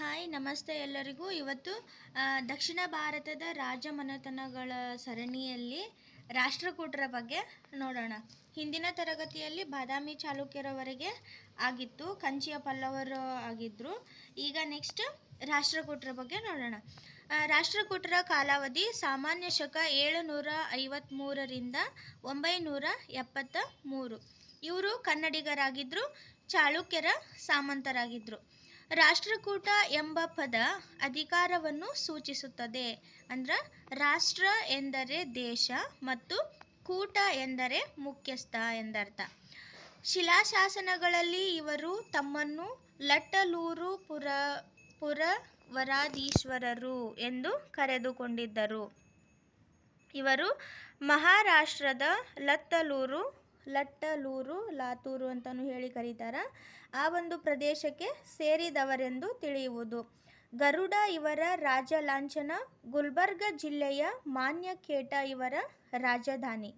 Hi, ನಮಸ್ತೆ ಎಲ್ಲರಿಗೂ. ಇವತ್ತು ದಕ್ಷಿಣ ಭಾರತದ ರಾಜಮನೆತನಗಳ ಸರಣಿಯಲ್ಲಿ ರಾಷ್ಟ್ರಕೂಟರ ಬಗ್ಗೆ ನೋಡೋಣ. ಹಿಂದಿನ ತರಗತಿಯಲ್ಲಿ ಬಾದಾಮಿ ಚಾಲುಕ್ಯರವರೆಗೆ ಆಗಿತ್ತು, ಕಂಚಿಯ ಪಲ್ಲವರು ಆಗಿದ್ದರು ಈಗ ನೆಕ್ಸ್ಟ್ ರಾಷ್ಟ್ರಕೂಟರ ಬಗ್ಗೆ ನೋಡೋಣ. ರಾಷ್ಟ್ರಕೂಟರ ಕಾಲಾವಧಿ ಸಾಮಾನ್ಯ ಶಕ ಏಳುನೂರ ಐವತ್ತ್ಮೂರರಿಂದ ಒಂಬೈನೂರ ಎಪ್ಪತ್ತ ಮೂರು ಇವರು ಕನ್ನಡಿಗರಾಗಿದ್ದರು ಚಾಳುಕ್ಯರ ಸಾಮಂತರಾಗಿದ್ದರು ರಾಷ್ಟ್ರಕೂಟ ಎಂಬ ಪದ ಅಧಿಕಾರವನ್ನು ಸೂಚಿಸುತ್ತದೆ. ಅಂದ್ರೆ ರಾಷ್ಟ್ರ ಎಂದರೆ ದೇಶ ಮತ್ತು ಕೂಟ ಎಂದರೆ ಮುಖ್ಯಸ್ಥ ಎಂದರ್ಥ. ಶಿಲಾಶಾಸನಗಳಲ್ಲಿ ಇವರು ತಮ್ಮನ್ನು ಲಟ್ಟಲೂರು ಪುರ, ಪುರವರಾಧೀಶ್ವರರು ಎಂದು ಕರೆದುಕೊಂಡಿದ್ದರು. ಇವರು ಮಹಾರಾಷ್ಟ್ರದ ಲತ್ತಲೂರು ಲಟ್ಟಲೂರು, ಲಾತೂರು ಅಂತಲೂ ಹೇಳಿ ಕರೀತಾರೆ. ಆ ಒಂದು ಪ್ರದೇಶಕ್ಕೆ ಸೇರಿದವರೆಂದು ತಿಳಿಯುವುದು. ಗರುಡ ಇವರ ರಾಜ ಲಾಂಛನ ಗುಲ್ಬರ್ಗ ಜಿಲ್ಲೆಯ ಮಾನ್ಯಖೇಟ ಇವರ ರಾಜಧಾನಿ.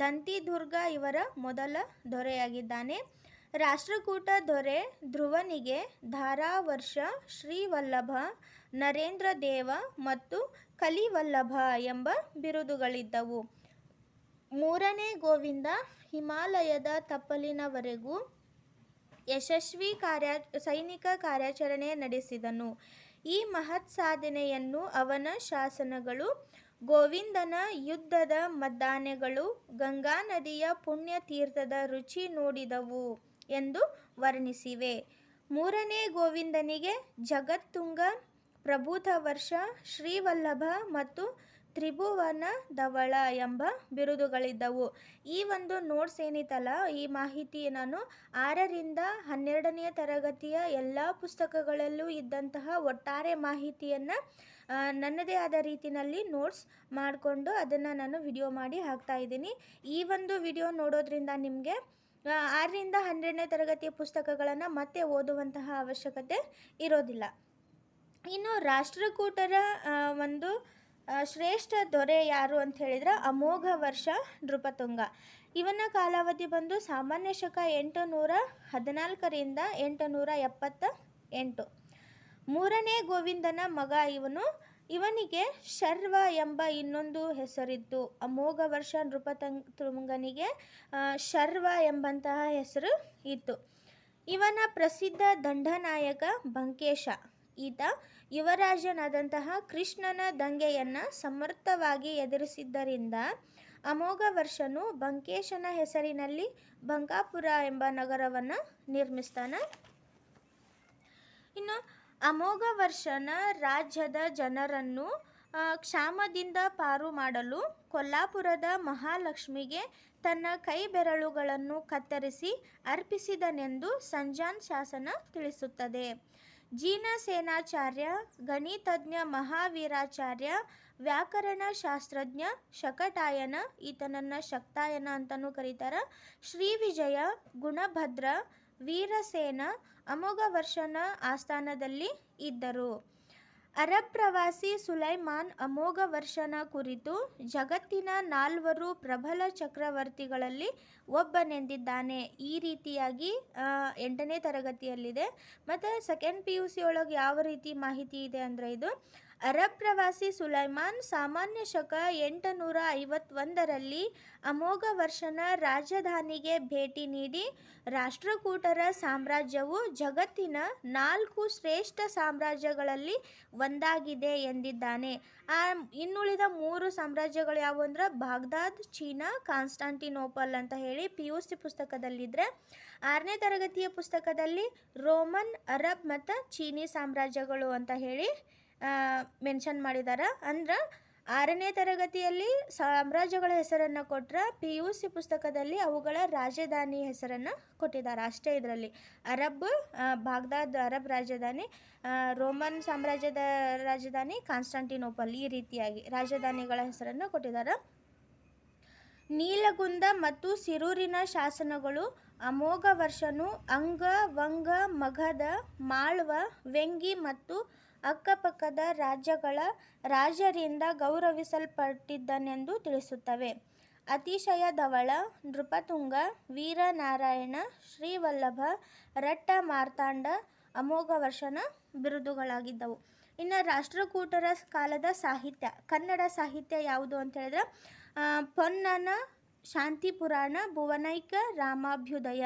ದಂತಿದುರ್ಗ ಇವರ ಮೊದಲ ದೊರೆಯಾಗಿದ್ದಾನೆ. ರಾಷ್ಟ್ರಕೂಟ ದೊರೆ ಧ್ರುವನಿಗೆ ಧಾರಾವರ್ಷ ಶ್ರೀವಲ್ಲಭ ನರೇಂದ್ರ ದೇವ ಮತ್ತು ಕಲಿವಲ್ಲಭ ಎಂಬ ಬಿರುದುಗಳಿದ್ದವು. ಮೂರನೇ ಗೋವಿಂದ ಹಿಮಾಲಯದ ತಪ್ಪಲಿನವರೆಗೂ ಯಶಸ್ವಿ ಕಾರ್ಯ, ಸೈನಿಕ ಕಾರ್ಯಾಚರಣೆ ನಡೆಸಿದನು. ಈ ಮಹತ್ ಸಾಧನೆಯನ್ನು ಅವನ ಶಾಸನಗಳು, ಗೋವಿಂದನ ಯುದ್ಧದ ಮದ್ದಾನೆಗಳು, ಗಂಗಾ ನದಿಯ ಪುಣ್ಯ ತೀರ್ಥದ ರುಚಿ ನೋಡಿದವು ಎಂದು ವರ್ಣಿಸಿವೆ. ಮೂರನೇ ಗೋವಿಂದನಿಗೆ ಜಗತ್ತುಂಗ ಪ್ರಭೂತ ವರ್ಷ ಶ್ರೀವಲ್ಲಭ ಮತ್ತು ತ್ರಿಭುವನ ದವಳ ಎಂಬ ಬಿರುದುಗಳಿದ್ದವು. ಈ ಒಂದು ನೋಟ್ಸ್ ಏನಿತ್ತಲ್ಲ ಈ ಮಾಹಿತಿ ನಾನು ಆರರಿಂದ ಹನ್ನೆರಡನೆಯ ತರಗತಿಯ ಎಲ್ಲ ಪುಸ್ತಕಗಳಲ್ಲೂ ಇದ್ದಂತಹ ಒಟ್ಟಾರೆ ಮಾಹಿತಿಯನ್ನು ನನ್ನದೇ ಆದ ರೀತಿಯಲ್ಲಿ ನೋಟ್ಸ್ ಮಾಡಿಕೊಂಡು ಅದನ್ನು ನಾನು ವಿಡಿಯೋ ಮಾಡಿ ಹಾಕ್ತಾ ಇದ್ದೀನಿ. ಈ ಒಂದು ವಿಡಿಯೋ ನೋಡೋದ್ರಿಂದ ನಿಮಗೆ ಆರರಿಂದ ಹನ್ನೆರಡನೇ ತರಗತಿಯ ಪುಸ್ತಕಗಳನ್ನು ಮತ್ತೆ ಓದುವಂತಹ ಅವಶ್ಯಕತೆ ಇರೋದಿಲ್ಲ. ಇನ್ನು ರಾಷ್ಟ್ರಕೂಟರ ಒಂದು ಶ್ರೇಷ್ಠ ದೊರೆ ಯಾರು ಅಂತ ಹೇಳಿದ್ರೆ ಅಮೋಘ ವರ್ಷ ನೃಪತುಂಗ. ಇವನ ಕಾಲಾವಧಿ ಬಂದು ಸಾಮಾನ್ಯ ಶಕ ಎಂಟು ನೂರ ಹದಿನಾಲ್ಕರಿಂದ ಎಂಟು ನೂರ ಎಪ್ಪತ್ತ ಎಂಟು ಮೂರನೇ ಗೋವಿಂದನ ಮಗ ಇವನು. ಇವನಿಗೆ ಶರ್ವ ಎಂಬ ಇನ್ನೊಂದು ಹೆಸರಿತ್ತು ಅಮೋಘ ವರ್ಷ ನೃಪತಂಗ್ ತುಂಗನಿಗೆ ಶರ್ವ ಎಂಬಂತಹ ಹೆಸರು ಇತ್ತು. ಇವನ ಪ್ರಸಿದ್ಧ ದಂಡನಾಯಕ ಬಂಕೇಶ. ಈತ ಯುವರಾಜನಾದಂತಹ ಕೃಷ್ಣನ ದಂಗೆಯನ್ನು ಸಮರ್ಥವಾಗಿ ಎದುರಿಸಿದ್ದರಿಂದ ಅಮೋಘ ವರ್ಷನು ಬಂಕೇಶನ ಹೆಸರಿನಲ್ಲಿ ಬಂಕಾಪುರ ಎಂಬ ನಗರವನ್ನು ನಿರ್ಮಿಸ್ತಾನೆ. ಇನ್ನು ಅಮೋಘ ವರ್ಷನ ರಾಜ್ಯದ ಜನರನ್ನು ಕ್ಷಾಮದಿಂದ ಪಾರು ಮಾಡಲು ಕೊಲ್ಲಾಪುರದ ಮಹಾಲಕ್ಷ್ಮಿಗೆ ತನ್ನ ಕೈ ಬೆರಳುಗಳನ್ನು ಕತ್ತರಿಸಿ ಅರ್ಪಿಸಿದನೆಂದು ಸಂಜಾನ್ ಶಾಸನ ತಿಳಿಸುತ್ತದೆ. ಜೀನಸೇನಾಚಾರ್ಯ, ಗಣಿತಜ್ಞ, ಮಹಾವೀರಾಚಾರ್ಯ, ವ್ಯಾಕರಣ ಶಾಸ್ತ್ರಜ್ಞ, ಶಕಟಾಯನ, ಈತನನ್ನು ಶಕ್ತಾಯನ ಅಂತಲೂ ಕರೀತಾರೆ. ಶ್ರೀವಿಜಯ, ಗುಣಭದ್ರ, ವೀರಸೇನ, ಅಮೋಘವರ್ಷನ ಆಸ್ಥಾನದಲ್ಲಿ ಇದ್ದರು. ಅರಬ್ ಪ್ರವಾಸಿ ಸುಲೈಮಾನ್ ಅಮೋಘ ವರ್ಷನ ಕುರಿತು ಜಗತ್ತಿನ ನಾಲ್ವರು ಪ್ರಬಲ ಚಕ್ರವರ್ತಿಗಳಲ್ಲಿ ಒಬ್ಬನೆಂದಿದ್ದಾನೆ. ಈ ರೀತಿಯಾಗಿ ಎಂಟನೇ ತರಗತಿಯಲ್ಲಿದೆ. ಮತ್ತು ಸೆಕೆಂಡ್ ಪಿ ಯು ಸಿ ಒಳಗೆ ಯಾವ ರೀತಿ ಮಾಹಿತಿ ಇದೆ ಅಂದರೆ ಇದು ಅರಬ್ ಪ್ರವಾಸಿ ಸುಲೈಮಾನ್ ಸಾಮಾನ್ಯ ಶಕ ಎಂಟುನೂರ ಐವತ್ತೊಂದರಲ್ಲಿ ಅಮೋಘ ವರ್ಷನ ರಾಜಧಾನಿಗೆ ಭೇಟಿ ನೀಡಿ ರಾಷ್ಟ್ರಕೂಟರ ಸಾಮ್ರಾಜ್ಯವು ಜಗತ್ತಿನ ನಾಲ್ಕು ಶ್ರೇಷ್ಠ ಸಾಮ್ರಾಜ್ಯಗಳಲ್ಲಿ ಒಂದಾಗಿದೆ ಎಂದಿದ್ದಾನೆ. ಆ, ಇನ್ನುಳಿದ ಮೂರು ಸಾಮ್ರಾಜ್ಯಗಳು ಯಾವುವು ಅಂದ್ರೆ ಬಾಗ್ದಾದ್, ಚೀನಾ, ಕಾನ್ಸ್ಟಾಂಟಿನೋಪಲ್ ಅಂತ ಹೇಳಿ ಪಿ ಯು ಸಿ ಪುಸ್ತಕದಲ್ಲಿದ್ದರೆ ಆರನೇ ತರಗತಿಯ ಪುಸ್ತಕದಲ್ಲಿ ರೋಮನ್, ಅರಬ್ ಮತ್ತು ಚೀನಿ ಸಾಮ್ರಾಜ್ಯಗಳು ಅಂತ ಹೇಳಿ ಮೆನ್ಷನ್ ಮಾಡಿದ್ದಾರೆ ಅಂದ್ರೆ ಆರನೇ ತರಗತಿಯಲ್ಲಿ ಸಾಮ್ರಾಜ್ಯಗಳ ಹೆಸರನ್ನು ಕೊಟ್ಟರೆ ಪಿ ಯು ಸಿ ಪುಸ್ತಕದಲ್ಲಿ ಅವುಗಳ ರಾಜಧಾನಿ ಹೆಸರನ್ನು ಕೊಟ್ಟಿದ್ದಾರೆ ಅಷ್ಟೇ ಇದರಲ್ಲಿ. ಅರಬ್ ಬಾಗ್ದಾದ್ ಅರಬ್ ರಾಜಧಾನಿ ರೋಮನ್ ಸಾಮ್ರಾಜ್ಯದ ರಾಜಧಾನಿ ಕಾನ್ಸ್ಟಾಂಟಿನೋಪಲ್ ಈ ರೀತಿಯಾಗಿ ರಾಜಧಾನಿಗಳ ಹೆಸರನ್ನು ಕೊಟ್ಟಿದ್ದಾರೆ ನೀಲಗುಂದ ಮತ್ತು ಸಿರೂರಿನ ಶಾಸನಗಳು ಅಮೋಘ ವರ್ಷನು ಅಂಗ, ವಂಗ ಮಗಧ ಮಾಳ್ವ, ವೆಂಗಿ ಮತ್ತು ಅಕ್ಕಪಕ್ಕದ ರಾಜ್ಯಗಳ ರಾಜರಿಂದ ಗೌರವಿಸಲ್ಪಟ್ಟಿದ್ದನೆಂದು ತಿಳಿಸುತ್ತವೆ. ಅತಿಶಯ ಧವಳ, ನೃಪತುಂಗ, ವೀರನಾರಾಯಣ, ಶ್ರೀವಲ್ಲಭ, ರಟ್ಟ ಮಾರ್ತಾಂಡ, ಅಮೋಘವರ್ಷನ ಬಿರುದುಗಳಾಗಿದ್ದವು. ಇನ್ನು ರಾಷ್ಟ್ರಕೂಟರ ಕಾಲದ ಸಾಹಿತ್ಯ, ಕನ್ನಡ ಸಾಹಿತ್ಯ ಯಾವುದು ಅಂತ ಹೇಳಿದ್ರೆ ಪೊನ್ನನ ಶಾಂತಿ ಪುರಾಣ ಭುವನೈಕ, ರಾಮಾಭ್ಯುದಯ.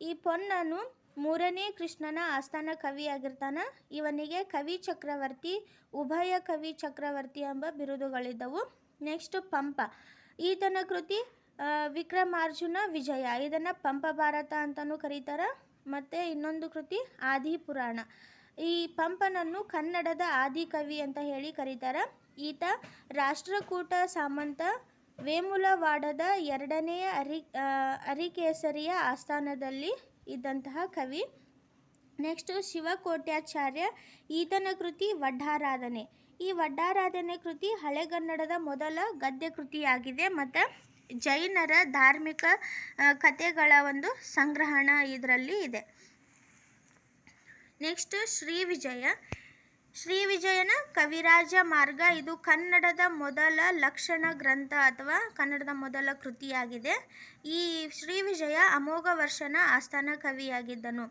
ಈ ಪೊನ್ನನು ಮೂರನೇ ಕೃಷ್ಣನ ಆಸ್ಥಾನ ಕವಿಯಾಗಿರ್ತಾನ. ಇವನಿಗೆ ಕವಿ ಚಕ್ರವರ್ತಿ, ಉಭಯ ಕವಿ ಚಕ್ರವರ್ತಿ ಎಂಬ ಬಿರುದುಗಳಿದ್ದವು. ನೆಕ್ಸ್ಟ್ ಪಂಪ. ಈತನ ಕೃತಿ ವಿಕ್ರಮಾರ್ಜುನ ವಿಜಯ. ಇದನ್ನು ಪಂಪ ಭಾರತ ಅಂತಲೂ ಕರೀತಾರೆ. ಮತ್ತು ಇನ್ನೊಂದು ಕೃತಿ ಆದಿ ಪುರಾಣ ಈ ಪಂಪನನ್ನು ಕನ್ನಡದ ಆದಿ ಕವಿ ಅಂತ ಹೇಳಿ ಕರೀತಾರೆ. ಈತ ರಾಷ್ಟ್ರಕೂಟ ಸಾಮಂತ ವೇಮುಲವಾಡದ ಎರಡನೆಯ ಅರಿ ಅರಿಕೇಸರಿಯ ಆಸ್ಥಾನದಲ್ಲಿ ಇದ್ದಂತಹ ಕವಿ. ನೆಕ್ಸ್ಟು ಶಿವಕೋಟ್ಯಾಚಾರ್ಯ ಈತನ ಕೃತಿ ವಡ್ಡಾರಾಧನೆ. ಈ ವಡ್ಡಾರಾಧನೆ ಕೃತಿ ಹಳೆಗನ್ನಡದ ಮೊದಲ ಗದ್ಯ ಕೃತಿಯಾಗಿದೆ ಮತ್ತು ಜೈನರ ಧಾರ್ಮಿಕ ಕಥೆಗಳ ಒಂದು ಸಂಗ್ರಹಣ ಇದರಲ್ಲಿ ಇದೆ. ನೆಕ್ಸ್ಟ್ ಶ್ರೀ ವಿಜಯ. ಶ್ರೀ ವಿಜಯನ ಕವಿರಾಜ ಮಾರ್ಗ. ಇದು ಕನ್ನಡದ ಮೊದಲ ಲಕ್ಷಣ ಗ್ರಂಥ ಅಥವಾ ಕನ್ನಡದ ಮೊದಲ ಕೃತಿಯಾಗಿದೆ. ಈ ಶ್ರೀ ವಿಜಯ ಅಮೋಘ ವರ್ಷನ ಆಸ್ಥಾನ ಕವಿಯಾಗಿದ್ದನು.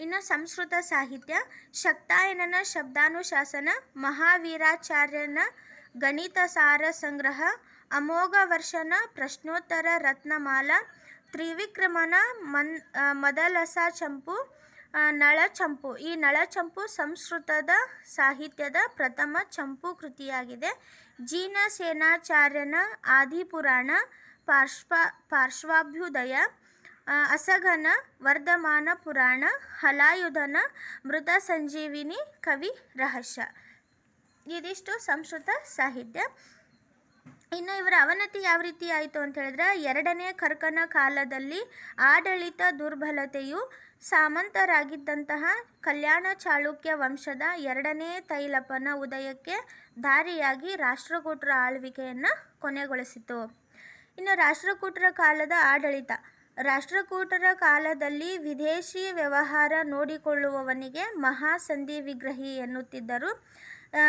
ಇನ್ನು ಸಂಸ್ಕೃತ ಸಾಹಿತ್ಯ, ಶಕ್ತಾಯನನ ಶಬ್ದಾನುಶಾಸನ, ಮಹಾವೀರಾಚಾರ್ಯನ ಗಣಿತ ಸಾರ ಸಂಗ್ರಹ, ಅಮೋಘ ವರ್ಷನ ಪ್ರಶ್ನೋತ್ತರ ರತ್ನಮಾಲ, ತ್ರಿವಿಕ್ರಮನ ಮನ್ ಮದಲಸ ಚಂಪು ನಳಚಂಪು ಈ ನಳಚಂಪು ಸಂಸ್ಕೃತದ ಸಾಹಿತ್ಯದ ಪ್ರಥಮ ಚಂಪು ಕೃತಿಯಾಗಿದೆ. ಜೀನ ಸೇನಾಚಾರ್ಯನ ಆದಿಪುರಾಣ ಪಾರ್ಶ್ವ, ಪಾರ್ಶ್ವಾಭ್ಯುದಯ ಅಸಘನ ವರ್ಧಮಾನ ಪುರಾಣ, ಹಲಾಯುಧನ ಮೃತ ಸಂಜೀವಿನಿ ಕವಿ ರಹಸ್ಯ. ಇದಿಷ್ಟು ಸಂಸ್ಕೃತ ಸಾಹಿತ್ಯ. ಇನ್ನು ಇವರ ಅವನತಿ ಯಾವ ರೀತಿ ಆಯಿತು ಅಂತ ಹೇಳಿದ್ರೆ, ಎರಡನೇ ಕರ್ಕನ ಕಾಲದಲ್ಲಿ ಆಡಳಿತ ದುರ್ಬಲತೆಯು ಸಾಮಂತರಾಗಿದ್ದಂತಹ ಕಲ್ಯಾಣ ಚಾಳುಕ್ಯ ವಂಶದ ಎರಡನೇ ತೈಲಪನ ಉದಯಕ್ಕೆ ದಾರಿಯಾಗಿ ರಾಷ್ಟ್ರಕೂಟರ ಆಳ್ವಿಕೆಯನ್ನು ಕೊನೆಗೊಳಿಸಿತು. ಇನ್ನು ರಾಷ್ಟ್ರಕೂಟರ ಕಾಲದ ಆಡಳಿತ. ರಾಷ್ಟ್ರಕೂಟರ ಕಾಲದಲ್ಲಿ ವಿದೇಶಿ ವ್ಯವಹಾರ ನೋಡಿಕೊಳ್ಳುವವನಿಗೆ ಮಹಾಸಂಧಿ ವಿಗ್ರಹಿ ಎನ್ನುತ್ತಿದ್ದರು.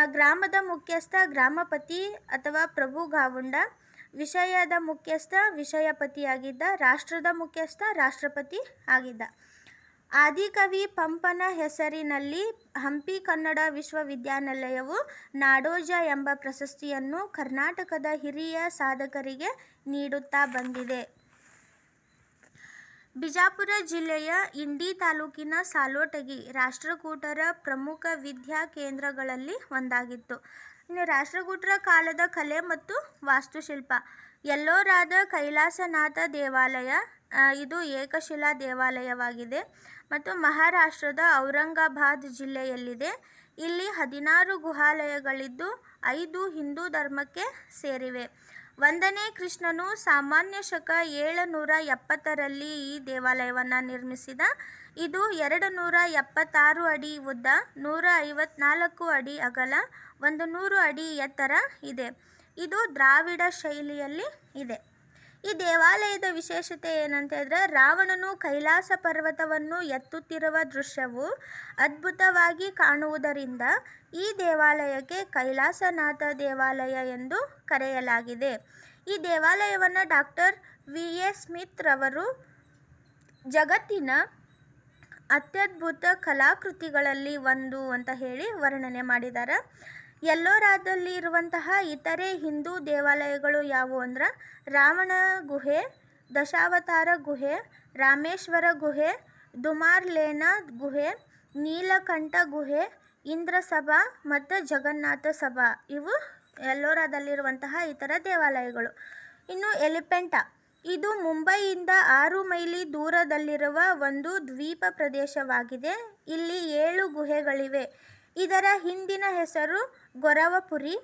ಗ್ರಾಮದ ಮುಖ್ಯಸ್ಥ, ಗ್ರಾಮಪತಿ ಅಥವಾ ಪ್ರಭು ಗಾವುಂಡ, ವಿಷಯದ ಮುಖ್ಯಸ್ಥ, ವಿಷಯಪತಿಯಾಗಿದ್ದ, ರಾಷ್ಟ್ರದ ಮುಖ್ಯಸ್ಥ, ರಾಷ್ಟ್ರಪತಿ ಆಗಿದ್ದ. ಆದಿಕವಿ ಪಂಪನ ಹೆಸರಿನಲ್ಲಿ ಹಂಪಿ ಕನ್ನಡ ವಿಶ್ವವಿದ್ಯಾನಿಲಯವು ನಾಡೋಜ ಎಂಬ ಪ್ರಶಸ್ತಿಯನ್ನು ಕರ್ನಾಟಕದ ಹಿರಿಯ ಸಾಧಕರಿಗೆ ನೀಡುತ್ತಾ ಬಂದಿದೆ. ಬಿಜಾಪುರ ಜಿಲ್ಲೆಯ ಇಂಡಿ ತಾಲೂಕಿನ ಸಾಲೋಟಗಿ ರಾಷ್ಟ್ರಕೂಟರ ಪ್ರಮುಖ ವಿದ್ಯಾ ಕೇಂದ್ರಗಳಲ್ಲಿ ಒಂದಾಗಿತ್ತು. ಇನ್ನು ರಾಷ್ಟ್ರಕೂಟರ ಕಾಲದ ಕಲೆ ಮತ್ತು ವಾಸ್ತುಶಿಲ್ಪ. ಎಲ್ಲೋರಾದ ಕೈಲಾಸನಾಥ ದೇವಾಲಯ ಇದು ಏಕಶಿಲಾ ದೇವಾಲಯವಾಗಿದೆ ಮತ್ತು ಮಹಾರಾಷ್ಟ್ರದ ಔರಂಗಾಬಾದ್ ಜಿಲ್ಲೆಯಲ್ಲಿದೆ. ಇಲ್ಲಿ ಹದಿನಾರು ಗುಹಾಲಯಗಳಿದ್ದು ಐದು ಹಿಂದೂ ಧರ್ಮಕ್ಕೆ ಸೇರಿವೆ. ಒಂದನೇ ಕೃಷ್ಣನು ಸಾಮಾನ್ಯ ಶಕ ಏಳುನೂರ ಎಪ್ಪತ್ತರಲ್ಲಿ ಈ ದೇವಾಲಯವನ್ನು ನಿರ್ಮಿಸಿದ. ಇದು ಎರಡು ನೂರ ಎಪ್ಪತ್ತಾರು ಅಡಿ ಉದ್ದ, ನೂರ ಐವತ್ನಾಲ್ಕು ಅಡಿ ಅಗಲ, ಒಂದು ನೂರು ಅಡಿ ಎತ್ತರ ಇದೆ. ಇದು ದ್ರಾವಿಡ ಶೈಲಿಯಲ್ಲಿ ಇದೆ. ಈ ದೇವಾಲಯದ ವಿಶೇಷತೆ ಏನಂತ ಹೇಳಿದ್ರೆ ರಾವಣನು ಕೈಲಾಸ ಪರ್ವತವನ್ನು ಎತ್ತುತ್ತಿರುವ ದೃಶ್ಯವು ಅದ್ಭುತವಾಗಿ ಕಾಣುವುದರಿಂದ ಈ ದೇವಾಲಯಕ್ಕೆ ಕೈಲಾಸನಾಥ ದೇವಾಲಯ ಎಂದು ಕರೆಯಲಾಗಿದೆ. ಈ ದೇವಾಲಯವನ್ನು ಡಾಕ್ಟರ್ ವಿ. ಎ. ಸ್ಮಿತ್ ರವರು ಜಗತ್ತಿನ ಅತ್ಯದ್ಭುತ ಕಲಾಕೃತಿಗಳಲ್ಲಿ ಒಂದು ಅಂತ ಹೇಳಿ ವರ್ಣನೆ ಮಾಡಿದ್ದಾರೆ. ಎಲ್ಲೋರಾದಲ್ಲಿ ಇರುವಂತಹ ಇತರೆ ಹಿಂದೂ ದೇವಾಲಯಗಳು ಯಾವುವು ಅಂದ್ರೆ ರಾವಣ ಗುಹೆ, ದಶಾವತಾರ ಗುಹೆ, ರಾಮೇಶ್ವರ ಗುಹೆ, ದುಮಾರ್ಲೇನ ಗುಹೆ, ನೀಲಕಂಠ ಗುಹೆ, ಇಂದ್ರಸಭಾ ಮತ್ತು ಜಗನ್ನಾಥ ಸಭಾ. ಇವು ಎಲ್ಲೋರಾದಲ್ಲಿರುವಂತಹ ಇತರ ದೇವಾಲಯಗಳು. ಇನ್ನು ಎಲಿಫೆಂಟ. ಇದು ಮುಂಬೈಯಿಂದ ಆರು ಮೈಲಿ ದೂರದಲ್ಲಿರುವ ಒಂದು ದ್ವೀಪ ಪ್ರದೇಶವಾಗಿದೆ. ಇಲ್ಲಿ ಏಳು ಗುಹೆಗಳಿವೆ. ಇದರ ಹಿಂದಿನ ಹೆಸರು ಗೊರವಪುರಿ.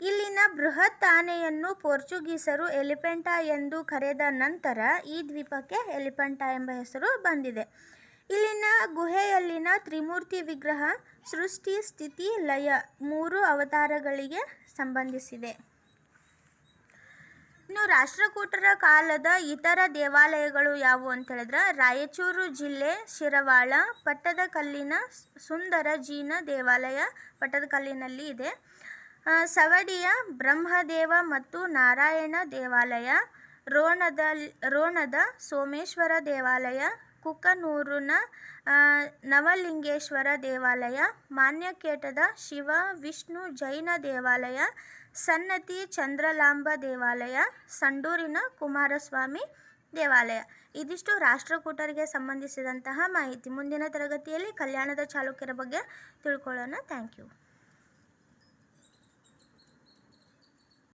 ಇಲ್ಲಿನ ಬೃಹತ್ ಆನೆಯನ್ನು ಪೋರ್ಚುಗೀಸರು ಎಲಿಫೆಂಟಾ ಎಂದು ಕರೆದ ನಂತರ ಈ ದ್ವೀಪಕ್ಕೆ ಎಲಿಫೆಂಟಾ ಎಂಬ ಹೆಸರು ಬಂದಿದೆ. ಇಲ್ಲಿನ ಗುಹೆಯಲ್ಲಿನ ತ್ರಿಮೂರ್ತಿ ವಿಗ್ರಹ, ಸೃಷ್ಟಿ ಸ್ಥಿತಿ, ಲಯ ಮೂರು ಅವತಾರಗಳಿಗೆ ಸಂಬಂಧಿಸಿದೆ. ಇನ್ನು ರಾಷ್ಟ್ರಕೂಟರ ಕಾಲದ ಇತರ ದೇವಾಲಯಗಳು ಯಾವುವು ಅಂತ ಹೇಳಿದ್ರೆ, ರಾಯಚೂರು ಜಿಲ್ಲೆ ಶಿರವಾಳ ಪಟ್ಟದಕಲ್ಲಿನ ಸುಂದರ ಜೀನ ದೇವಾಲಯ ಪಟ್ಟದಕಲ್ಲಿನಲ್ಲಿ ಇದೆ. ಸವಡಿಯ ಬ್ರಹ್ಮದೇವ ಮತ್ತು ನಾರಾಯಣ ದೇವಾಲಯ, ರೋಣದ ರೋಣದ ಸೋಮೇಶ್ವರ ದೇವಾಲಯ ಕುಕನೂರಿನ ನವಲಿಂಗೇಶ್ವರ ದೇವಾಲಯ, ಮಾನ್ಯಕೇಟದ ಶಿವ, ವಿಷ್ಣು ಜೈನ ದೇವಾಲಯ, ಸನ್ನತಿ ಚಂದ್ರಲಾಂಬ ದೇವಾಲಯ, ಸಂಡೂರಿನ ಕುಮಾರಸ್ವಾಮಿ ದೇವಾಲಯ. ಇದಿಷ್ಟು ರಾಷ್ಟ್ರಕೂಟರಿಗೆ ಸಂಬಂಧಿಸಿದಂತಹ ಮಾಹಿತಿ. ಮುಂದಿನ ತರಗತಿಯಲ್ಲಿ ಕಲ್ಯಾಣದ ಚಾಲುಕ್ಯರ ಬಗ್ಗೆ ತಿಳ್ಕೊಳ್ಳೋಣ. Thank you.